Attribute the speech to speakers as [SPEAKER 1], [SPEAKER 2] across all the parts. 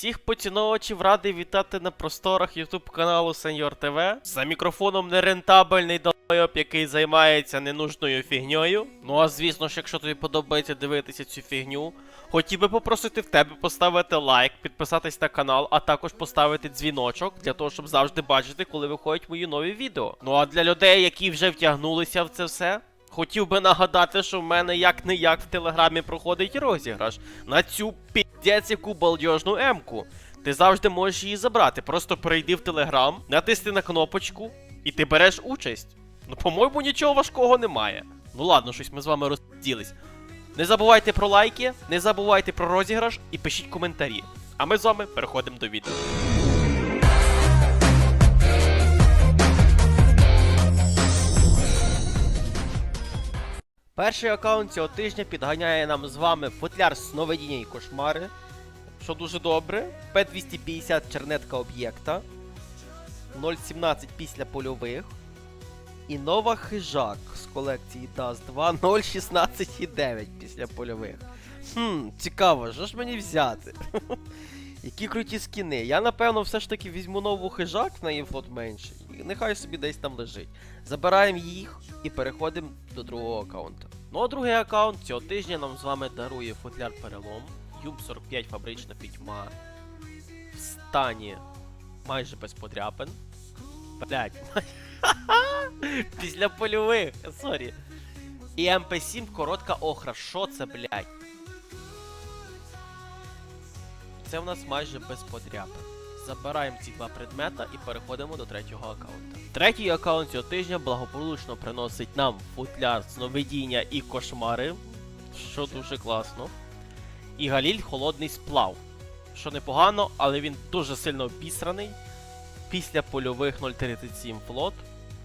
[SPEAKER 1] Всіх поціновувачів радий вітати на просторах YouTube каналу Senior TV. За мікрофоном нерентабельний долбойоб, який займається ненужною фігньою. Ну а звісно ж, якщо тобі подобається дивитися цю фігню, хотів би попросити в тебе поставити лайк, підписатись на канал, а також поставити дзвіночок для того, щоб завжди бачити, коли виходять мої нові відео. Ну а для людей, які вже втягнулися в це все. Хотів би нагадати, що в мене як не як в телеграмі проходить розіграш на цю піздець яку балдежну емку. Ти завжди можеш її забрати. Просто перейди в телеграм, натисни на кнопочку, і ти береш участь. Ну, по-моєму, нічого важкого немає. Ну ладно, щось ми з вами розділись. Не забувайте про лайки, не забувайте про розіграш і пишіть коментарі. А ми з вами переходимо до відео. Перший аккаунт цього тижня підганяє нам з вами футляр сновидіння і кошмари, що дуже добре. П250 чернетка об'єкта. 0.17 після польових. І нова хижак з колекції DAS 2 0.16,9 після польових. Хм, цікаво, що ж мені взяти? Які круті скіни. Я напевно все ж таки візьму нову хижак на її флот менший. І нехай собі десь там лежить. Забираємо їх і переходимо до другого аккаунта. Ну а другий аккаунт цього тижня нам з вами дарує футляр перелом. Юмб 45 фабрична пітьма. В стані майже без подряпин. Блять. Після польових, сорі. І МП7 коротка охра. Що це, блять? Це в нас майже без подряпин. Забираємо ці два предмета і переходимо до третього аккаунта. Третій аккаунт цього тижня благополучно приносить нам футляр сновидіння і кошмари, що дуже класно. І Галіль холодний сплав. Що непогано, але він дуже сильно обісраний. Після польових 0.37 флот.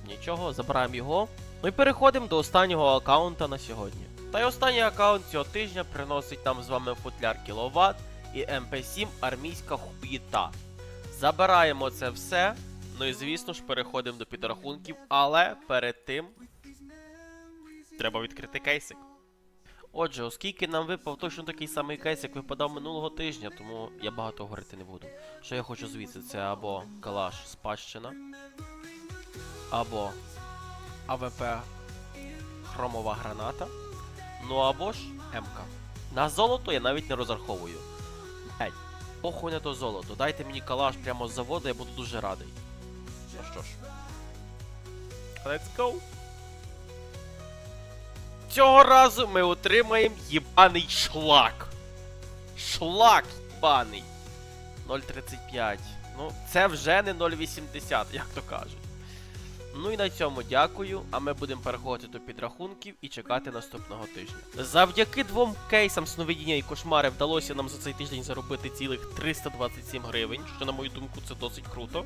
[SPEAKER 1] Нічого, забираємо його. Ну і переходимо до останнього аккаунта на сьогодні. Та й останній аккаунт цього тижня приносить нам з вами футляр кіловат і МП7 армійська хуєта. Забираємо це все. Ну і звісно ж переходимо до підрахунків, але перед тим треба відкрити кейсик. Отже, оскільки нам випав точно такий самий кейс, як випадав минулого тижня, тому я багато говорити не буду. Що я хочу звідси, це або калаш спадщина, або АВП хромова граната, ну або ж МК. На золото я навіть не розраховую. Блять, похуй на то золото. Дайте мені калаш прямо з заводу, я буду дуже радий. Ну що ж. Let's go. Цього разу ми отримаємо єбаний шлак. Шлак єбаний. 0.35. Ну, це вже не 0.80, як то кажуть. Ну і на цьому дякую, а ми будемо переходити до підрахунків і чекати наступного тижня. Завдяки двом кейсам сновидіння і кошмари вдалося нам за цей тиждень заробити цілих 327 гривень, що, на мою думку, це досить круто.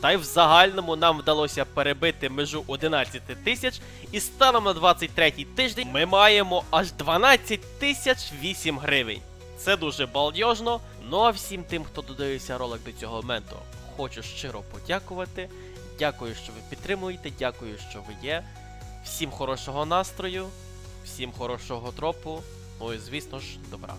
[SPEAKER 1] Та й в загальному нам вдалося перебити межу 11 тисяч, і станом на 23 тиждень ми маємо аж 12 тисяч 8 гривень. Це дуже балдежно. Ну а всім тим, хто додивився ролик до цього моменту, хочу щиро подякувати. Дякую, що ви підтримуєте, дякую, що ви є. Всім хорошого настрою, всім хорошого тропу. Ну і звісно ж, добра.